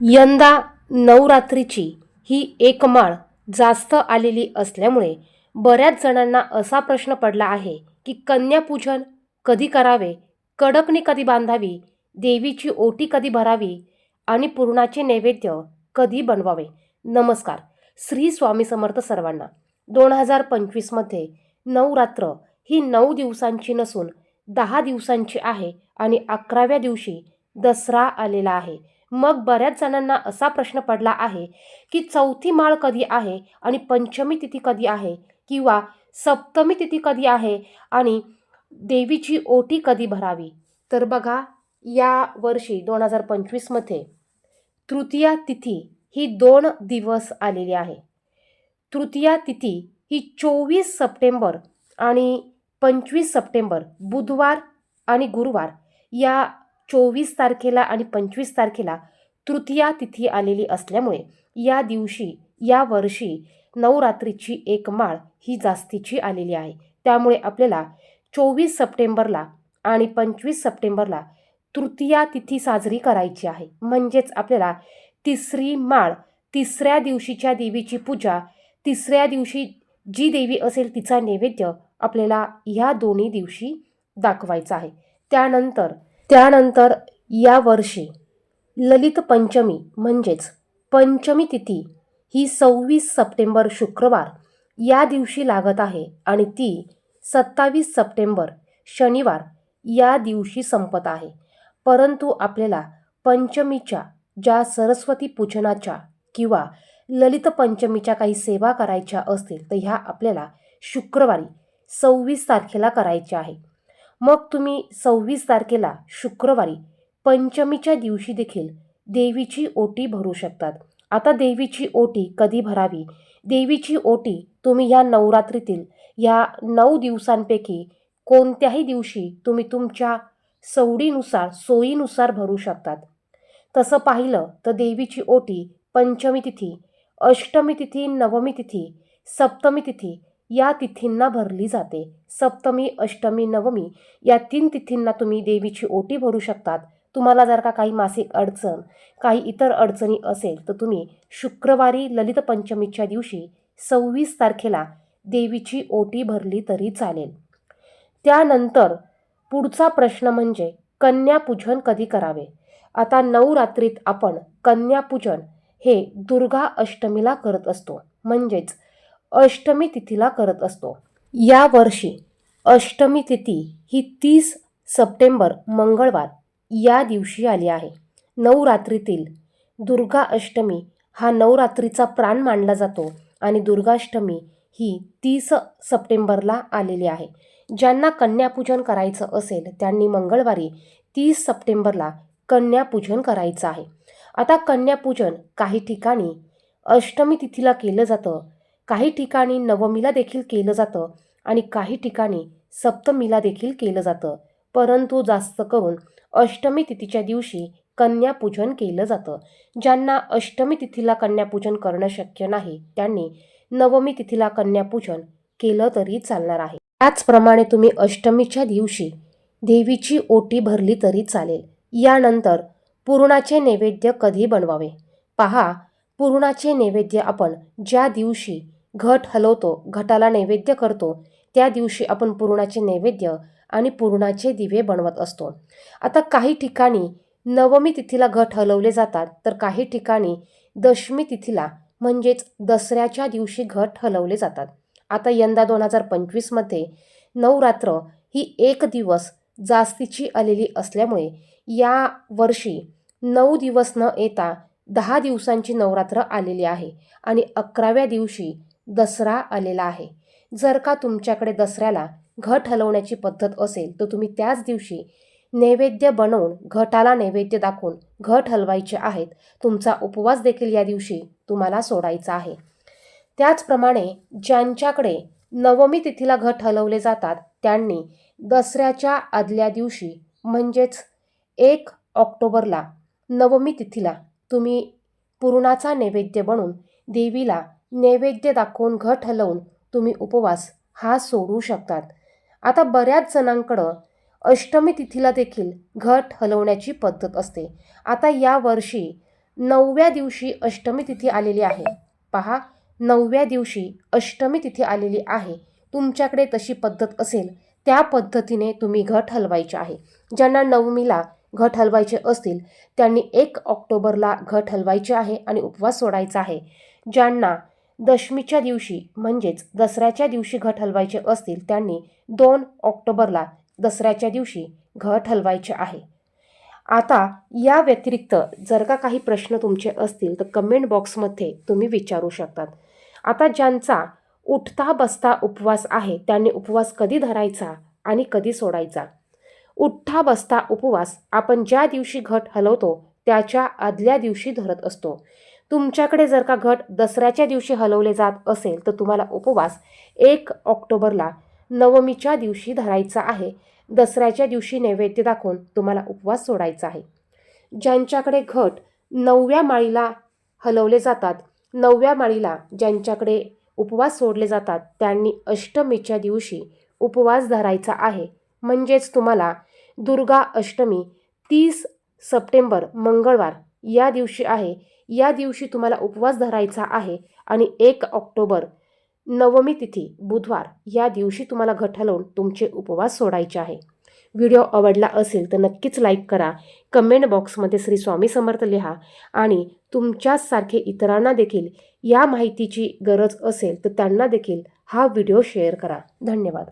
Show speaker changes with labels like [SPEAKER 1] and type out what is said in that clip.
[SPEAKER 1] यंदा नवरात्रीची ही एक माळ जास्त आलेली असल्यामुळे बऱ्याच जणांना असा प्रश्न पडला आहे की कन्यापूजन कधी करावे कडकणी कधी बांधावी देवीची ओटी कधी भरावी आणि पूर्णाचे नैवेद्य कधी बनवावे? नमस्कार. श्री स्वामी समर्थ सर्वांना दोन हजार पंचवीसमध्ये नवरात्र ही नऊ दिवसांची नसून दहा दिवसांची आहे आणि अकराव्या दिवशी दसरा आलेला आहे. मग बऱ्याच जणांना असा प्रश्न पडला आहे की चौथी माळ कधी आहे आणि पंचमी तिथी कधी आहे? किंवा सप्तमी तिथी कधी आहे आणि देवीची ओटी कधी भरावी? तर बघा या वर्षी दोन हजार पंचवीसमध्ये तृतीया तिथी ही दोन दिवस आलेली आहे. तृतीया तिथी ही चोवीस सप्टेंबर आणि पंचवीस सप्टेंबर बुधवार आणि गुरुवार या चोवीस तारखेला आणि पंचवीस तारखेला तृतीया तिथी आलेली असल्यामुळे या दिवशी या वर्षी नवरात्रीची एक माळ ही जास्तीची आलेली आहे. त्यामुळे आपल्याला चोवीस सप्टेंबरला आणि पंचवीस सप्टेंबरला तृतीया तिथी साजरी करायची आहे. म्हणजेच आपल्याला तिसरी माळ तिसऱ्या दिवशीच्या देवीची पूजा तिसऱ्या दिवशी जी देवी असेल तिचा नैवेद्य आपल्याला ह्या दोन्ही दिवशी दाखवायचा आहे. त्यानंतर त्यानंतर या वर्षी ललित पंचमी म्हणजेच पंचमी तिथी ही सव्वीस सप्टेंबर शुक्रवार या दिवशी लागत आहे आणि ती सत्तावीस सप्टेंबर शनिवार या दिवशी संपत आहे. परंतु आपल्याला पंचमीच्या ज्या सरस्वती पूजनाच्या किंवा ललित पंचमीच्या काही सेवा करायच्या असतील तर ह्या आपल्याला शुक्रवारी सव्वीस तारखेला करायच्या आहे मग तुम्ही सव्वीस तारखेला शुक्रवारी पंचमीच्या दिवशी देखील देवीची ओटी भरू शकतात. आता देवीची ओटी कधी भरावी? देवीची ओटी तुम्ही या नवरात्रीतील या नऊ दिवसांपैकी कोणत्याही दिवशी तुम्ही तुमच्या सवडीनुसार सोयीनुसार भरू शकतात. तसं पाहिलं तर देवीची ओटी पंचमी तिथी अष्टमी तिथी नवमी तिथी सप्तमी तिथी या तिथींना भरली जाते. सप्तमी अष्टमी नवमी या तीन तिथींना तुम्ही देवीची ओटी भरू शकतात. तुम्हाला जर का काही मासिक अडचण काही इतर अडचणी असेल तर तुम्ही शुक्रवारी ललित पंचमीच्या दिवशी सव्वीस तारखेला देवीची ओटी भरली तरी चालेल. त्यानंतर पुढचा प्रश्न म्हणजे कन्यापूजन कधी करावे? आता नवरात्रीत आपण कन्यापूजन हे दुर्गा अष्टमीला करत असतो. म्हणजेच अष्टमी तिथीला करत असतो. या वर्षी अष्टमी तिथी ही तीस सप्टेंबर मंगळवार या दिवशी आली आहे. नवरात्रीतील दुर्गा अष्टमी हा नवरात्रीचा प्राण मानला जातो आणि दुर्गाष्टमी ही तीस सप्टेंबरला आलेली आहे. ज्यांना कन्यापूजन करायचं असेल त्यांनी मंगळवारी तीस सप्टेंबरला कन्यापूजन करायचं आहे. आता कन्यापूजन काही ठिकाणी अष्टमी तिथीला केलं जातं काही ठिकाणी नवमीला देखील केलं जातं आणि काही ठिकाणी सप्तमीला देखील केलं जातं. परंतु जास्त करून अष्टमी तिथीच्या दिवशी कन्यापूजन केलं जातं. ज्यांना अष्टमी तिथीला कन्यापूजन करणं शक्य नाही त्यांनी नवमी तिथीला कन्यापूजन केलं तरी चालणार आहे. त्याचप्रमाणे तुम्ही अष्टमीच्या दिवशी देवीची ओटी भरली तरी चालेल. यानंतर पुरणाचे नैवेद्य कधी बनवावे? पहा पुरणाचे नैवेद्य आपण ज्या दिवशी घट हलवतो घटाला नैवेद्य करतो. त्या दिवशी आपण पुरणाचे नैवेद्य आणि पुरणाचे दिवे बनवत असतो. आता काही ठिकाणी नवमी तिथीला घट हलवले जातात तर काही ठिकाणी दशमी तिथीला म्हणजेच दसऱ्याच्या दिवशी घट हलवले जातात. आता यंदा दोन हजार पंचवीसमध्ये नवरात्र ही एक दिवस जास्तीची आलेली असल्यामुळे या वर्षी नऊ दिवस न येता दहा दिवसांची नवरात्र आलेली आहे आणि अकराव्या दिवशी दसरा आलेला आहे. जर का तुमच्याकडे दसऱ्याला घट हलवण्याची पद्धत असेल तर तुम्ही त्याच दिवशी नैवेद्य बनवून घटाला नैवेद्य दाखवून घट हलवायचे आहेत. तुमचा उपवास देखील या दिवशी तुम्हाला सोडायचा आहे. त्याचप्रमाणे ज्यांच्याकडे नवमी तिथीला घट हलवले जातात त्यांनी दसऱ्याच्या आदल्या दिवशी म्हणजेच एक ऑक्टोबरला नवमी तिथीला तुम्ही पुरणाचा नैवेद्य बनून देवीला नैवेद्य दाखवून घट हलवून तुम्ही उपवास हा सोडू शकतात. आता बऱ्याच जणांकडं अष्टमी तिथीला देखील घट हलवण्याची पद्धत असते. आता या वर्षी नवव्या दिवशी अष्टमी तिथी आलेली आहे. पहा नवव्या दिवशी अष्टमी तिथी आलेली आहे. तुमच्याकडे तशी पद्धत असेल त्या पद्धतीने तुम्ही घट हलवायचे आहे. ज्यांना नवमीला घट हलवायचे असतील त्यांनी एक ऑक्टोबरला घट हलवायचे आहे आणि उपवास सोडायचा आहे. ज्यांना दशमीच्या दिवशी म्हणजेच दसऱ्याच्या दिवशी घट हलवायचे असतील त्यांनी दोन ऑक्टोबरला दसऱ्याच्या दिवशी घट हलवायचे आहे. आता या व्यतिरिक्त जर का काही प्रश्न तुमचे असतील तर कमेंट बॉक्समध्ये तुम्ही विचारू शकतात. आता ज्यांचा उठता बसता उपवास आहे त्यांनी उपवास कधी धरायचा आणि कधी सोडायचा? उठता बसता उपवास आपण ज्या दिवशी घट हलवतो त्याच्या आदल्या दिवशी धरत असतो. तुमच्याकडे जर का घट दसऱ्याच्या दिवशी हलवले जात असेल तर तुम्हाला उपवास एक ऑक्टोबरला नवमीच्या दिवशी धरायचा आहे. दसऱ्याच्या दिवशी नैवेद्य दाखवून तुम्हाला उपवास सोडायचा आहे. ज्यांच्याकडे घट नवव्या माळीला हलवले जातात नवव्या माळीला ज्यांच्याकडे उपवास सोडले जातात त्यांनी अष्टमीच्या दिवशी उपवास धरायचा आहे. म्हणजेच तुम्हाला दुर्गा अष्टमी तीस सप्टेंबर मंगळवार या दिवशी आहे. या दिवशी तुम्हाला उपवास धरायचा आहे आणि एक ऑक्टोबर नवमी तिथी बुधवार या दिवशी तुम्हाला घट हलवून तुमचे उपवास सोडायचे आहे. व्हिडिओ आवडला असेल तर नक्कीच लाईक करा. कमेंट बॉक्समध्ये श्री स्वामी समर्थ लिहा आणि तुमच्याचसारखे इतरांना देखील या माहितीची गरज असेल तर त्यांना देखील हा व्हिडिओ शेअर करा. धन्यवाद.